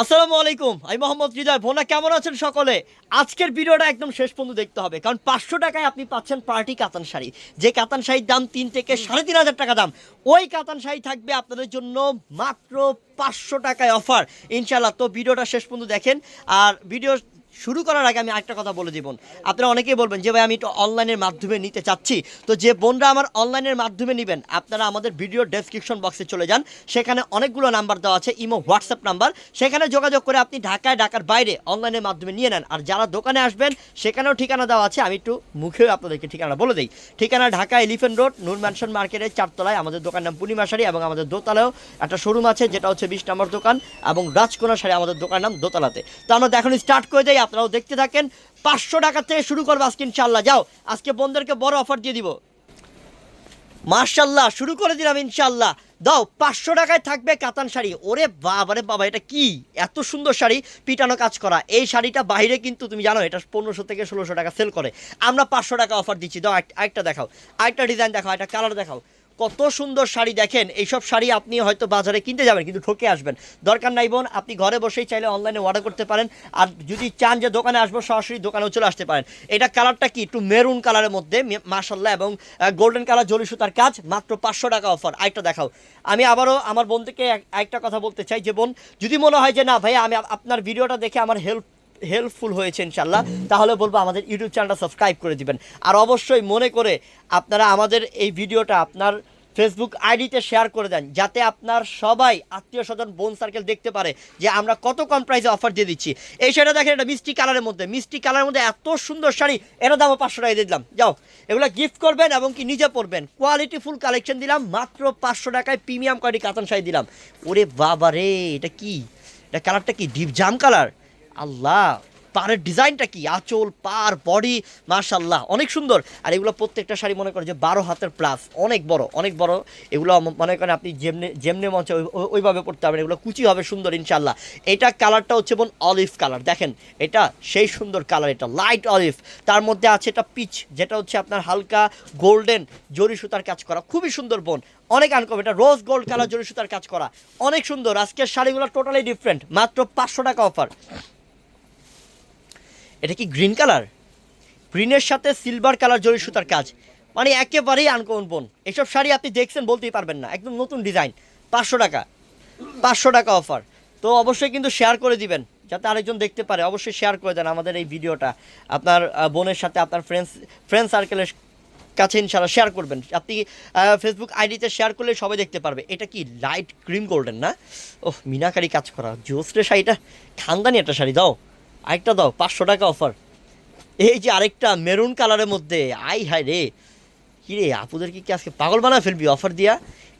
আসসালামু আলাইকুম, আমি মোহাম্মদ হৃদয় ভোনা কেমন আছেন সকলে? আজকের ভিডিওটা একদম শেষ পর্যন্ত দেখতে হবে, কারণ পাঁচশো টাকায় আপনি পাচ্ছেন পার্টি কাতান শাড়ি। যে কাতান শাড়ির দাম তিন থেকে সাড়ে তিন হাজার টাকা দাম, ওই কাতান শাড়ি থাকবে আপনাদের জন্য মাত্র পাঁচশো টাকায় অফার। ইনশাল্লাহ তো ভিডিওটা শেষ পর্যন্ত দেখেন। আর ভিডিও শুরু করার আগে আমি একটা কথা বলে জীবন আপনারা অনেকেই বলবেন, যে ভাই, আমি একটু অনলাইনের মাধ্যমে নিতে চাচ্ছি। তো যে বোনরা আমার অনলাইনের মাধ্যমে নেবেন, আপনারা আমাদের ভিডিও ডেসক্রিপশন বক্সে চলে যান। সেখানে অনেকগুলো নাম্বার দেওয়া আছে, ইমো হোয়াটসঅ্যাপ নাম্বার সেখানে যোগাযোগ করে আপনি ঢাকায়, ঢাকার বাইরে অনলাইনের মাধ্যমে নিয়ে নেন। আর যারা দোকানে আসবেন, সেখানেও ঠিকানা দেওয়া আছে। আমি একটু মুখেও আপনাদেরকে ঠিকানা বলে দিই। ঠিকানা Dhaka elephant road Noor mansion মার্কেটের চারতলায়। আমাদের দোকান নাম পূর্ণিমা শাড়ি এবং আমাদের দোতলায়ও একটা শোরুম আছে, যেটা হচ্ছে বিশ নম্বর দোকান এবং রাজকোনা শাড়ি, আমাদের দোকান নাম দোতলাতে। তো আমরা এখন স্টার্ট করে যাই আপনারাও দেখতে থাকেন। পাঁচশো টাকা থেকে শুরু করব আজকে ইনশাল্লাহ যাও, আজকে বন্ধুদেরকে বড় অফার দিয়ে দিব। মার্শাল্লাহ শুরু করে দিলাম ইনশাল্লাহ দাও, পাঁচশো টাকায় থাকবে কাতান শাড়ি। ওরে বাবা রে বাবা, এটা কি? এত সুন্দর শাড়ি, পিটানো কাজ করা। এই শাড়িটা বাইরে কিন্তু তুমি জানো, এটা পনেরোশো থেকে ষোলোশো টাকা সেল করে। আমরা পাঁচশো টাকা অফার দিচ্ছি। দাও এক- আরেকটা দেখাও। আরেকটা ডিজাইন দেখাও একটা কালার দেখাও। কত সুন্দর শাড়ি দেখেন, এইসব শাড়ি আপনি হয়তো বাজারে কিনতে যাবেন, কিন্তু ঠকে আসবেন। দরকার নাই বোন, আপনি ঘরে বসেই চাইলে অনলাইনে অর্ডার করতে পারেন, আর যদি চান যে দোকানে আসব, সরাসরি দোকানেও চলে আসতে পারেন। এটা কালারটা কি? একটু মেরুন কালারের মধ্যে মাসাল্লাহ এবং গোল্ডেন কালার জরি সুতার কাজ, মাত্র পাঁচশো টাকা অফার আরেকটা দেখাও। আমি আবারও আমার বোন থেকে এক- একটা কথা বলতে চাই যে বোন, যদি মনে হয় যে না ভাই আমি আপনার ভিডিওটা দেখে আমার হেল্প হেল্পফুল হয়েছে ইনশাল্লাহ তাহলে বলব আমাদের ইউটিউব চ্যানেলটা সাবস্ক্রাইব করে দিবেন। আর অবশ্যই মনে করে আপনারা আমাদের এই ভিডিওটা আপনার ফেসবুক আইডিতে শেয়ার করে দেন, যাতে আপনার সবাই আত্মীয় স্বজন বোন সার্কেল দেখতে পারে যে আমরা কত কম প্রাইসে অফার দিয়ে দিচ্ছি। এই শাড়িটা দেখেন, এটা মিষ্টি কালারের মধ্যে, মিষ্টি কালারের মধ্যে এত সুন্দর শাড়ি এটা দামও পাঁচশো টাকা দিয়ে দিলাম। যাও, এগুলো গিফট করবেন এবং কি নিজে পরবেন। কোয়ালিটি ফুল কালেকশন দিলাম, মাত্র পাঁচশো টাকায় প্রিমিয়াম কোয়ালিটি কাতান শাড়ি দিলাম। ওরে বাবা রে এটা কি? এটা কালারটা কি? ডিপ জাম কালার আল্লাহ পাড়ের ডিজাইনটা কি? আঁচল, পার, বডি মার্শাল্লাহ অনেক সুন্দর। আর এগুলো প্রত্যেকটা শাড়ি মনে করেন যে বারো হাতের প্লাস অনেক বড় অনেক বড়। এগুলো মনে করেন আপনি যেমনে যেমনে মঞ্চে ওই- ওই- ওইভাবে পড়তে পারবেন। এগুলো কুচি হবে সুন্দর ইনশাল্লাহ এটা কালারটা হচ্ছে বোন অলিভ কালার দেখেন, এটা সেই সুন্দর কালার এটা লাইট অলিভ তার মধ্যে আছে এটা পিচ যেটা হচ্ছে আপনার হালকা গোল্ডেন জরি সুতার কাজ করা। খুবই সুন্দর বোন। অনেক আনকম এটা রোজ গোল্ড কালার জরি সুতার কাজ করা। অনেক সুন্দর। আজকের শাড়িগুলো টোটালি ডিফারেন্ট মাত্র পাঁচশো টাকা অফার এটা কি গ্রিন কালার গ্রিনের সাথে সিলভার কালার জরি সুতার কাজ। মানে একেবারেই আনকমন বোন এসব শাড়ি আপনি দেখছেন বলতেই পারবেন না। একদম নতুন ডিজাইন পাঁচশো টাকা। পাঁচশো টাকা অফার তো অবশ্যই কিন্তু শেয়ার করে দিবেন, যাতে আরেকজন দেখতে পারে। অবশ্যই শেয়ার করে দেন আমাদের এই ভিডিওটা। আপনার বোনের সাথে আপনার ফ্রেন্ডস ফ্রেন্ড সার্কেলের কাছে ইনশাল্লাহ শেয়ার করবেন। আপনি ফেসবুক আইডিতে শেয়ার করলে সবাই দেখতে পারবে। এটা কি লাইট ক্রিম গোল্ডেন না? ওহ, মিনাকারি কাজ করা। জোসরে শাড়িটা। খানদানি একটা শাড়ি, দাও। আরেকটা দাও, পাঁচশো টাকা অফার এই যে আরেকটা মেরুন কালারের মধ্যে, আই হাই রে। কি রে আপুদেরকে কি আজকে পাগল বানা ফেলবি অফার দিয়া?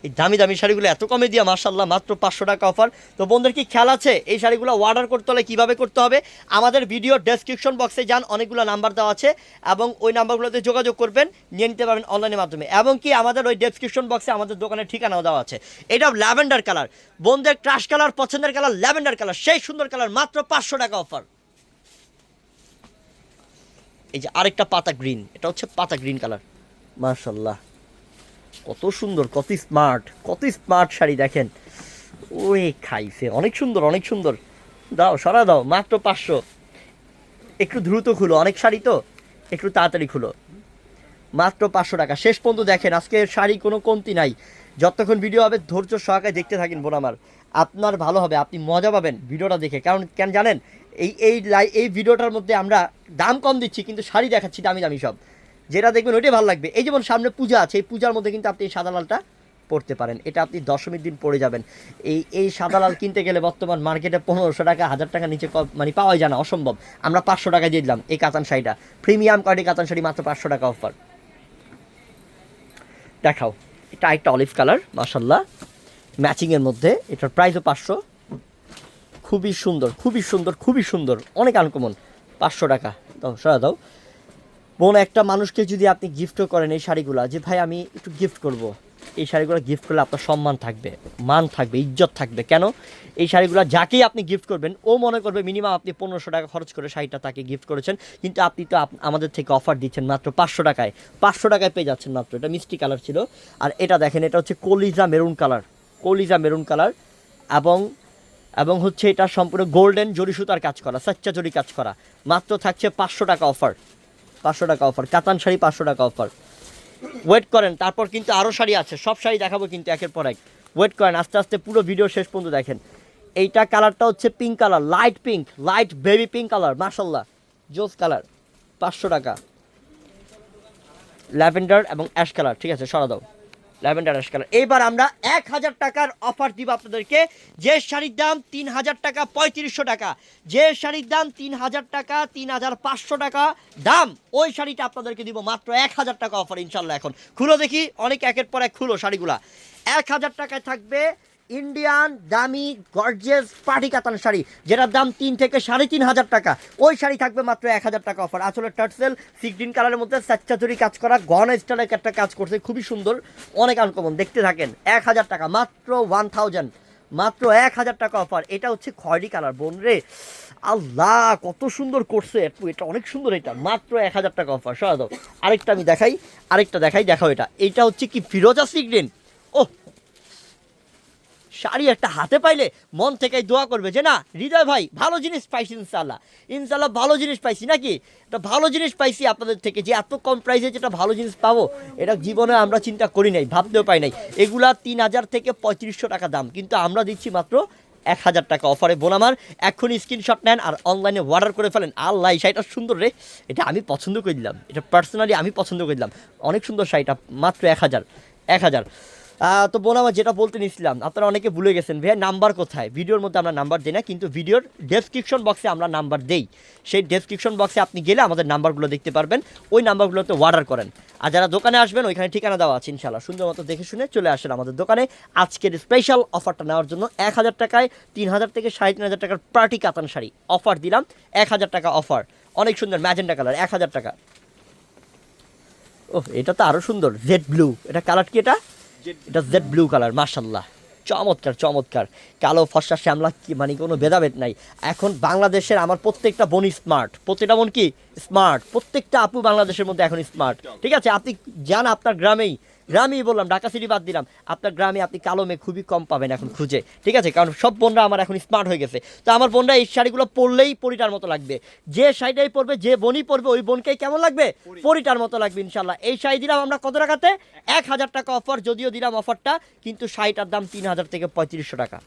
এই দামি দামি শাড়িগুলো এত কমে দিয়া মার্শাল্লাহ মাত্র পাঁচশো টাকা অফার তো বন্ধুদের কি খেয়াল আছে? এই শাড়িগুলো অর্ডার করতে হলে কীভাবে করতে হবে? আমাদের ভিডিও ডেসক্রিপশন বক্সে যান, অনেকগুলো নাম্বার দেওয়া আছে এবং ওই নাম্বারগুলোতে যোগাযোগ করবেন, নিয়ে নিতে পারবেন অনলাইনের মাধ্যমে। এবং কি আমাদের ওই ডেসক্রিপশন বক্সে আমাদের দোকানের ঠিকানাও দেওয়া আছে। এটা ল্যাভেন্ডার কালার বন্ধুদের ক্রাশ কালার পছন্দের কালার ল্যাভেন্ডার কালার সেই সুন্দর কালার মাত্র পাঁচশো টাকা অফার এই যে আরেকটা পাতা গ্রিন এটা হচ্ছে পাতা গ্রিন কালার মার্শাল্লাহ কত সুন্দর, কত স্মার্ট কত স্মার্ট শাড়ি দেখেন। ওই খাইছে, অনেক সুন্দর অনেক সুন্দর। দাও, সরা দাও, মাত্র পাঁচশো। একটু দ্রুত খুলো, অনেক শাড়ি তো? একটু তাড়াতাড়ি খুলো। মাত্র পাঁচশো টাকা। শেষ পর্যন্ত দেখেন, আজকে শাড়ি কোনো কমতি নাই। যতক্ষণ ভিডিও হবে, ধৈর্য সহকারে দেখতে থাকেন বোন আমার। আপনার ভালো হবে, আপনি মজা পাবেন ভিডিওটা দেখে। কারণ, কেন জানেন, এই এই লাই, এই ভিডিওটার মধ্যে আমরা দাম কম দিচ্ছি, কিন্তু শাড়ি দেখাচ্ছি দামি দামি সব। যেটা দেখবেন, ওইটাই ভালো লাগবে। এই যেমন সামনে পূজা আছে, এই পূজার মধ্যে কিন্তু আপনি এই সাদা লালটা পড়তে পারেন। এটা আপনি দশমীর দিন পড়ে যাবেন। এই এই সাদা লাল কিনতে গেলে বর্তমান মার্কেটে পনেরোশো টাকা, হাজার টাকা নিচে মানে পাওয়াই যায় না, অসম্ভব। আমরা পাঁচশো টাকা দিয়ে দিলাম এই কাতান শাড়িটা। প্রিমিয়াম কোয়ালিটি কাতান শাড়ি মাত্র পাঁচশো টাকা অফার। দেখাও। এটা একটা অলিভ কালার মাসাল্লাহ ম্যাচিংয়ের মধ্যে এটার প্রাইসও পাঁচশো। খুবই সুন্দর খুবই সুন্দর খুবই সুন্দর। অনেক আনকমন পাঁচশো টাকা। দাও, সরা দাও। বোন, একটা মানুষকে যদি আপনি গিফটও করেন এই শাড়িগুলো, যে ভাই আমি একটু গিফট করব। এই শাড়িগুলো গিফট করলে আপনার সম্মান থাকবে, মান থাকবে, ইজ্জত থাকবে। কেন? এই শাড়িগুলো যাকেই আপনি গিফট করবেন, ও মনে করবে মিনিমাম আপনি পনেরোশো টাকা খরচ করে শাড়িটা তাকে গিফট করেছেন, কিন্তু আপনি তো আমাদের থেকে অফার দিচ্ছেন মাত্র পাঁচশো টাকায়। পাঁচশো টাকায় পেয়ে যাচ্ছেন মাত্র, এটা মিষ্টি কালার ছিল। আর এটা দেখেন, এটা হচ্ছে কলিজা মেরুন কালার কলিজা মেরুন কালার এবং এবং হচ্ছে এটা সম্পূর্ণ গোল্ডেন জরি সুতার কাজ করা সাচ্চা জরি কাজ করা। মাত্র থাকছে পাঁচশো টাকা অফার পাঁচশো টাকা অফার কাতান শাড়ি পাঁচশো টাকা অফার ওয়েট করেন, তারপর কিন্তু আরও শাড়ি আছে, সব শাড়ি দেখাবো কিন্তু একের পর এক। ওয়েট করেন, আস্তে আস্তে পুরো ভিডিও শেষ পর্যন্ত দেখেন। এইটা কালারটা হচ্ছে pink colour light pink light baby pink colour মার্শাল্লাহ জোস কালার পাঁচশো টাকা। ল্যাভেন্ডার এবং অ্যাশ কালার ঠিক আছে সরা দাও। ল্যাভেন্ডার অ্যাশ কালার এইবার আমরা এক হাজার টাকার অফার দিব আপনাদেরকে। যে শাড়ির দাম তিন হাজার টাকা, পঁয়ত্রিশশো টাকা। যে শাড়ির দাম তিন হাজার টাকা, তিন হাজার পাঁচশো টাকা, দাম ওই শাড়িটা আপনাদেরকে দিব মাত্র এক হাজার টাকা অফার ইনশাল্লাহ এখন। খুলো দেখি, অনেক একের পর এক খুলো শাড়িগুলা। এক হাজার টাকায় থাকবে ইন্ডিয়ান দামি গর্জেস পার্টি কাতান শাড়ি, যেটার দাম তিন থেকে সাড়ে তিন হাজার টাকা। ওই শাড়ি থাকবে মাত্র এক হাজার টাকা অফার আসলে টার্সেল সিক্সটিন কালারের মধ্যে স্যাচাচুরি কাজ করা গহনা স্টাইলের একটা কাজ করছে, খুবই সুন্দর, অনেক আনকমন দেখতে থাকেন, এক হাজার টাকা, মাত্র ওয়ান থাউজেন্ড মাত্র এক হাজার টাকা অফার এটা হচ্ছে খয়রি কালার, বোন রে, আল্লাহ, কত সুন্দর করছে এটা অনেক সুন্দর এটা, মাত্র এক হাজার টাকা অফার সরা দাও আরেকটা আমি দেখাই, আরেকটা দেখাই, দেখাও এটা। এটা হচ্ছে কি ফিরোজা সিগ্রিন ও শাড়ি একটা হাতে পাইলে মন থেকেই দোয়া করবে যে না, হৃদয় ভাই, ভালো জিনিস পাইছি ইনশাল্লাহ ইনশাল্লাহ ভালো জিনিস পাইছি নাকি? এটা ভালো জিনিস পাইছি আপনাদের থেকে, যে এত কম প্রাইসে যেটা ভালো জিনিস পাবো, এটা জীবনে আমরা চিন্তা করি নাই, ভাবতেও পাই নাই। এগুলা তিন হাজার থেকে পঁয়ত্রিশশো টাকা দাম, কিন্তু আমরা দিচ্ছি মাত্র এক হাজার টাকা অফারে বোন আমার, এক্ষুনি স্ক্রিনশট নেন আর অনলাইনে অর্ডার করে ফেলেন। আল্লাহ, এই শাড়িটা সুন্দর রে। এটা আমি পছন্দ করে দিলাম। এটা পার্সোনালি আমি পছন্দ করে দিলাম। অনেক সুন্দর শাড়িটা, মাত্র এক হাজার এক হাজার। তো বোন আমার যেটা বলতে নিছিলাম, আপনারা অনেকে ভুলে গেছেন, ভাইয়া নাম্বার কোথায়? ভিডিওর মধ্যে আমরা নাম্বার দিই না, কিন্তু ভিডিওর ডেসক্রিপশন বক্সে আমরা নাম্বার দেই। সেই ডেসক্রিপশন বক্সে আপনি গেলে আমাদের নাম্বারগুলো দেখতে পারবেন, ওই নাম্বারগুলোতে অর্ডার করেন। আর যারা দোকানে আসবেন, ওইখানে ঠিকানা দেওয়া আছে ইনশাল্লাহ সুন্দর মতো দেখে শুনে চলে আসেন আমাদের দোকানে। আজকের স্পেশাল অফারটা নেওয়ার জন্য এক হাজার টাকায় তিন হাজার থেকে সাড়ে তিন হাজার টাকার পার্টি কাতান শাড়ি অফার দিলাম। এক হাজার টাকা অফার অনেক সুন্দর ম্যাজেন্ডা কালার এক হাজার টাকা। ও এটা তো আরও সুন্দর জেড ব্লু এটা কালার কি এটা? এটা জেড ব্লু কালার মার্শাল্লাহ চমৎকার চমৎকার। কালো, ফর্সা, শ্যামলা, কি মানে কোনো ভেদাভেদ নাই। এখন বাংলাদেশের আমার প্রত্যেকটা বোনই স্মার্ট প্রত্যেকটা বোন কি? স্মার্ট প্রত্যেকটা আপু বাংলাদেশের মধ্যে এখন স্মার্ট ঠিক আছে? আপনি যান আপনার গ্রামেই গ্রামেই বললাম ঢাকা সিটি বাদ দিলাম। আপনার গ্রামে আপনি কালো মেয়ে খুবই কম পাবেন এখন খুঁজে। ঠিক আছে? কারণ সব বোনরা আমার এখন স্মার্ট হয়ে গেছে। তো আমার বোনরা এই শাড়িগুলো পরলেই পরিটার মতো লাগবে। যে শাড়িটাই পরবে যে বোনই পরবে ওই বোনকেই কেমন লাগবে? পরিটার মতো লাগবে ইনশাল্লাহ এই শাড়ি দিলাম আমরা কত টাকাতে? এক হাজার টাকা অফার যদিও দিলাম অফারটা কিন্তু শাড়িটার দাম তিন হাজার থেকে পঁয়ত্রিশশো টাকা।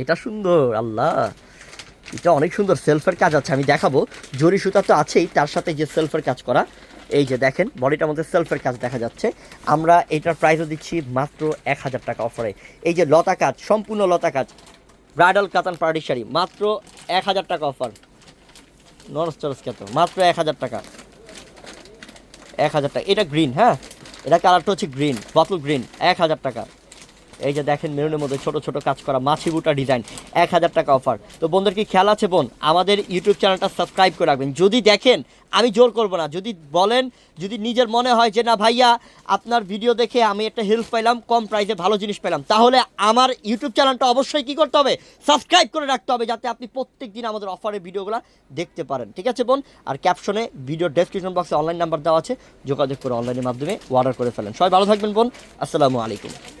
এটা সুন্দর আল্লাহ। এটা অনেক সুন্দর সেলফের কাজ আছে আমি দেখাবো। জরি সুতা তো আছেই তার সাথে যে সেলফের কাজ করা। এই যে দেখেন বডিটার মধ্যে সেলফের কাজ দেখা যাচ্ছে। আমরা এটার প্রাইসও দিচ্ছি মাত্র এক হাজার টাকা অফারে এই যে লতা কাজ, সম্পূর্ণ লতা কাজ। ব্রাইডাল কাতান পার্টি শাড়ি, মাত্র এক হাজার টাকা অফার নরস চরস কত মাত্র এক হাজার টাকা। এক হাজার টাকা। এটা গ্রিন হ্যাঁ? এটা কালারটা হচ্ছে গ্রিন বটল গ্রিন এক হাজার টাকা। এই যে দেখেন মেরুনের মধ্যে ছোট ছোট কাজ করা মাছি বুটা ডিজাইন এক হাজার টাকা অফার তো বোনদের কি খেয়াল আছে বোন? আমাদের ইউটিউব চ্যানেলটা সাবস্ক্রাইব করে রাখবেন। যদি দেখেন, আমি জোর করব না। যদি বলেন, যদি নিজের মনে হয় যে, না ভাইয়া, আপনার ভিডিও দেখে আমি একটা হেল্প পাইলাম কম প্রাইসে ভালো জিনিস পেলাম, তাহলে আমার ইউটিউব চ্যানেলটা অবশ্যই কি করতে হবে? সাবস্ক্রাইব করে রাখতে হবে, যাতে আপনি প্রত্যেক দিন আমাদের অফারের ভিডিওগুলো দেখতে পারেন। ঠিক আছে বোন? আর ক্যাপশনে ভিডিও ডেসক্রিপশন বক্সে অনলাইন নাম্বার দেওয়া আছে। যোগাযোগ করে অনলাইনের মাধ্যমে অর্ডার করে ফেলেন। সবাই ভালো থাকবেন বোন। আসসালামু আলাইকুম।